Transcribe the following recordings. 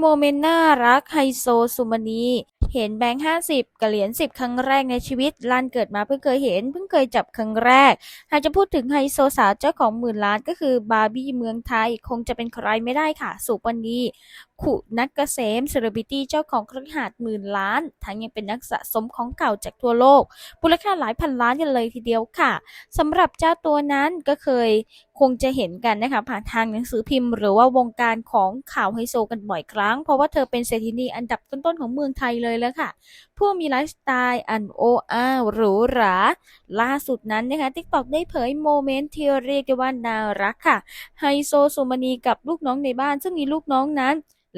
โมเมนต์น่ารักไฮโซสุมณีเห็นแบงค์ห้าสิบกับเหรียญสิบครั้งแรกในชีวิตลันเกิดมาเพิ่งเคยเห็นเพิ่งเคยจับครั้งแรก หากจะพูดถึงไฮโซสาวเจ้าของหมื่นล้านก็คือบาร์บี้เมืองไทยคงจะเป็นใครไม่ได้ค่ะ สุปณีขุนักเกษมเซเลบริตี้เจ้าของเครือข่ายหมื่นล้าน ทั้งยังเป็นนักสะสมของเก่าจากทั่วโลกมูลค่าหลายพันล้านกันเลยทีเดียวค่ะสำหรับเจ้าตัวนั้นก็เคยคงจะเห็นกันนะคะผ่านทางหนังสือพิมพ์ หรือว่าวงการของข่าวไฮโซกันบ่อยครั้ง เพราะว่าเธอเป็นเศรษฐินีอันดับต้นๆของเมืองไทยเลยแล้วค่ะ ผู้มีไลฟ์สไตล์อันโออาหรูหราล่าสุดนั้นนะคะ TikTok ได้เผยโมเมนต์ที่เรียกได้ว่าน่ารักค่ะไฮโซสุมณีกับลูกน้องในบ้าน ซึ่งมีลูกน้องนั้น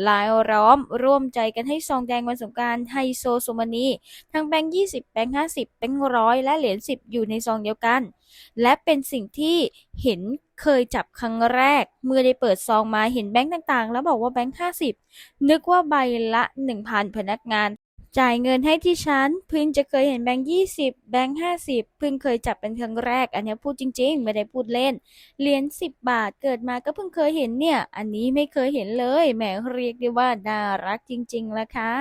ลายล้อมร่วมใจกันให้ซองแดงวันสงการไฮโซสุมณี ทั้งแบงค์20แบงค์50แบงค์ร้อยและเหรียญ10อยู่ในซองเดียวกัน และเป็นสิ่งที่เห็น เคยจับครั้งแรก เมื่อได้เปิดซองมาเห็นแบงค์ต่างๆ แล้วบอกว่าแบงค์50นึกว่าใบละ1,000พนักงาน จ่ายเงินให้ที่ฉันพิ่งจะเคยเห็นแบงค์ยี่สิบแบงค์ห้าสิบพิ่งเคยจับเป็นครั้งแรก อันนี้พูดจริง ๆ ไม่ได้พูดเล่นเหรียญสิบบาทเกิดมาก็เพิ่งเคยเห็นเนี่ย อันนี้ไม่เคยเห็นเลยแหมเรียกได้ว่าน่ารักจริงๆละค่ะ